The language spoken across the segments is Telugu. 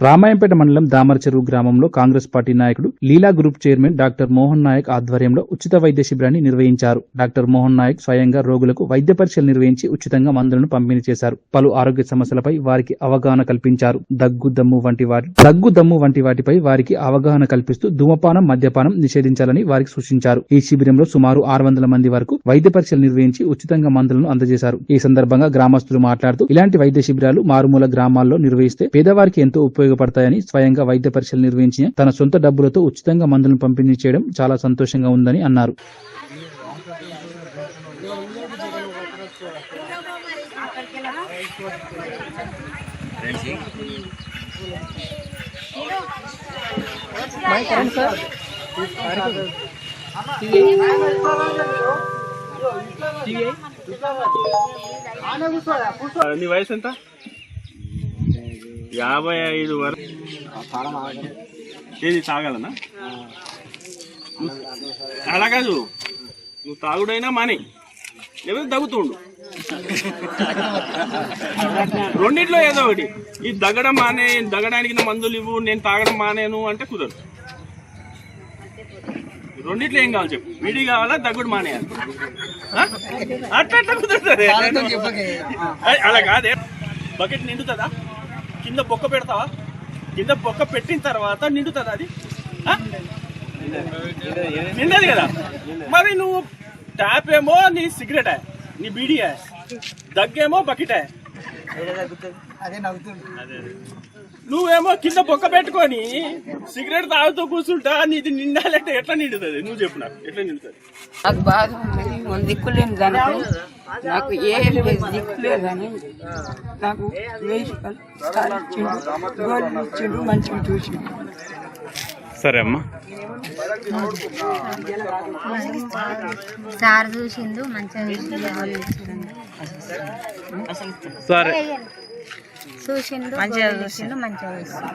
రామాయంపేట మండలం దామరచెరువు గ్రామంలో కాంగ్రెస్ పార్టీ నాయకుడు Leela group chairman doctor Mohan Nayak ఆధ్వర్యంలో ఉచిత వైద్య శిబిరాన్ని నిర్వహించారు. డాక్టర్ మోహన్ నాయక్ స్వయంగా రోగులకు వైద్య పరీక్షలు నిర్వహించి ఉచితంగా మందులను పంపిణీ చేశారు. పలు ఆరోగ్య సమస్యలపై వారికి అవగాహన కల్పించారు. దగ్గు దమ్ము వంటి వాటి దగ్గు దమ్ము వంటి వాటిపై వారికి అవగాహన కల్పిస్తూ ధూమపానం మద్యపానం నిషేధించాలని వారికి సూచించారు. ఈ శిబిరంలో సుమారు ఆరు వందల మంది వరకు వైద్య పరీక్షలు నిర్వహించి ఉచితంగా మందులను అందజేశారు. ఈ సందర్భంగా గ్రామస్తులు మాట్లాడుతూ ఇలాంటి వైద్య శిబిరాలు మారుమూల గ్రామాల్లో నిర్వహిస్తే పేదవారికి ఎంతో ఉపయోగం ఉపయోగపడతాయని స్వయంగా వైద్య పరీక్షలు నిర్వహించి తన సొంత డబ్బులతో ఉచితంగా మందులను పంపిణీ చేయడం చాలా సంతోషంగా ఉందని అన్నారు. నీ వయసు ఎంత? యాభై ఐదు వరకు ఏది తాగాలనా? అలా కాదు. నువ్వు తాగుడైనా మాని. లేకపోతే దగ్గుతుండు రెండిట్లో ఏదో ఒకటి. ఈ దగ్గడం మానే దగ్గడానికి నా మందులు ఇవ్వు నేను తాగడం మానేను అంటే కుదరదు. రెండిట్లో ఏం కావాలి చెప్పు. విడి కావాలా దగ్గుడు మానేయాలి? అట్లా అట్లా కుదరదు అలా కాదే. బకెట్ నిండుతుందా? కింద బొక్క పెడతావా? కింద బొక్క పెట్టిన తర్వాత నిండుతుందా అది? ఆ? నిండదు కదా? మరి నువ్వు ట్యాప్ ఏమో నీ సిగరెట్ నీ బీడీయా దగ్గేమో బకెటే. నువ్వేమో కింద బొక్క పెట్టుకొని సిగరెట్ తాగుతూ కూర్చుంటా నీది నిండాలంటే ఎట్లా నిండుతుంది? నువ్వు చెప్పు నాకు ఎట్లా నిండుతుంది? నాకు బాధ ఉంది దిక్కులేని దానికి. నాకు ఏ దిక్కులేదని నాకు వెయ్యి రూపాయలు ఇచ్చిండు గోల్డ్ ఇచ్చిండు మంచిగా చూసిండు సరే అమ్మా. సార్ చూసిండు మంచిగా సరే. చూసిండు మంచిగా చూసిండు. మంచిగా చూసిండు.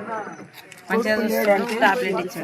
మంచిగా చూసిండు టాబ్లెట్ ఇచ్చిండు.